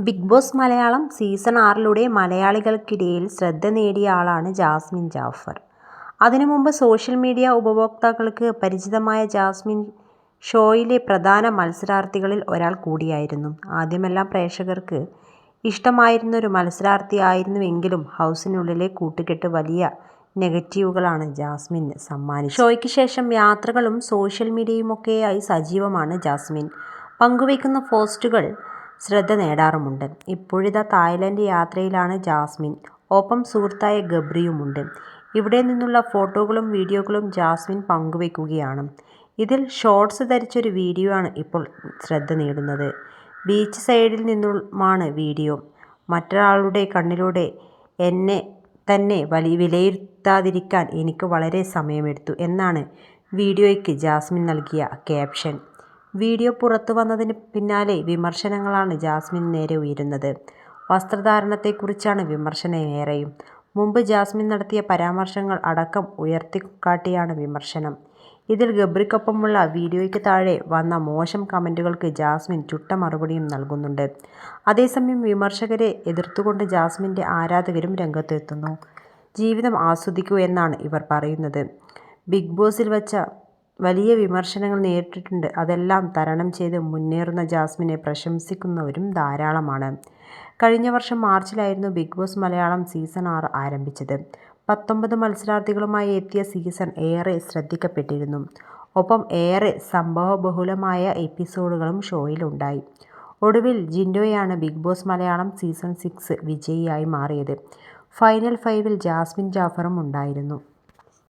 Big boss Malayalam season ആറിലൂടെ മലയാളികൾക്കിടയിൽ ശ്രദ്ധ നേടിയ ആളാണ് ജാസ്മിൻ ജാഫർ. അതിനു മുമ്പ് സോഷ്യൽ മീഡിയ ഉപഭോക്താക്കൾക്ക് പരിചിതമായ ജാസ്മിൻ ഷോയിലെ പ്രധാന മത്സരാർത്ഥികളിൽ ഒരാൾ കൂടിയായിരുന്നു. ആദ്യമെല്ലാം പ്രേക്ഷകർക്ക് ഇഷ്ടമായിരുന്നൊരു മത്സരാർത്ഥിയായിരുന്നുവെങ്കിലും ഹൗസിനുള്ളിലെ കൂട്ടുകെട്ട് വലിയ നെഗറ്റീവുകളാണ് ജാസ്മിന് സമ്മാനിച്ചത്. ഷോയ്ക്ക് ശേഷം യാത്രകളും സോഷ്യൽ മീഡിയയുമൊക്കെയായി സജീവമാണ് ജാസ്മിൻ. പങ്കുവയ്ക്കുന്ന പോസ്റ്റുകൾ ശ്രദ്ധ നേടാറുമുണ്ട്. ഇപ്പോഴിതാ തായ്ലൻഡ് യാത്രയിലാണ് ജാസ്മിൻ. ഒപ്പം സുഹൃത്തായ ഗബ്രിയുമുണ്ട്. ഇവിടെ നിന്നുള്ള ഫോട്ടോകളും വീഡിയോകളും ജാസ്മിൻ പങ്കുവയ്ക്കുകയാണ് ഇതിൽ ഷോർട്സ് ധരിച്ചൊരു വീഡിയോ ആണ് ഇപ്പോൾ ശ്രദ്ധ നേടുന്നത്. ബീച്ച് സൈഡിൽ നിന്നുമാണ് വീഡിയോ. മറ്റൊരാളുടെ കണ്ണിലൂടെ എന്നെ തന്നെ വലി വിലയിരുത്താതിരിക്കാൻ എനിക്ക് വളരെ സമയമെടുത്തു എന്നാണ് വീഡിയോയ്ക്ക് ജാസ്മിൻ നൽകിയ ക്യാപ്ഷൻ. വീഡിയോ പുറത്തു വന്നതിന് പിന്നാലെ വിമർശനങ്ങളാണ് ജാസ്മിൻ നേരെ ഉയരുന്നത്. വസ്ത്രധാരണത്തെക്കുറിച്ചാണ് വിമർശനം ഏറെയും. മുമ്പ് ജാസ്മിൻ നടത്തിയ പരാമർശങ്ങൾ അടക്കം ഉയർത്തിക്കാട്ടിയാണ് വിമർശനം. ഇതിൽ ഗബ്രിക്കൊപ്പമുള്ള വീഡിയോയ്ക്ക് താഴെ വന്ന മോശം കമന്റുകൾക്ക് ജാസ്മിൻ ചുട്ട മറുപടിയും നൽകുന്നുണ്ട്. അതേസമയം വിമർശകരെ എതിർത്തുകൊണ്ട് ജാസ്മിന്റെ ആരാധകരും രംഗത്തെത്തുന്നു. ജീവിതം ആസ്വദിക്കൂ എന്നാണ് ഇവർ പറയുന്നത്. ബിഗ് ബോസിൽ വച്ച് വലിയ വിമർശനങ്ങൾ നേരിട്ടിട്ടുണ്ട്. അതെല്ലാം തരണം ചെയ്ത് മുന്നേറുന്ന ജാസ്മിനെ പ്രശംസിക്കുന്നവരും ധാരാളമാണ്. കഴിഞ്ഞ വർഷം മാർച്ചിലായിരുന്നു ബിഗ് ബോസ് മലയാളം സീസൺ ആറ് ആരംഭിച്ചത്. പത്തൊമ്പത് മത്സരാർത്ഥികളുമായി എത്തിയ സീസൺ ഏറെ ശ്രദ്ധിക്കപ്പെട്ടിരുന്നു. ഒപ്പം ഏറെ സംഭവബഹുലമായ എപ്പിസോഡുകളും ഷോയിലുണ്ടായി. ഒടുവിൽ ജിൻഡോയാണ് big boss Malayalam season six വിജയിയായി മാറിയത്. ഫൈനൽ ഫൈവിൽ ജാസ്മിൻ ജാഫറും ഉണ്ടായിരുന്നു.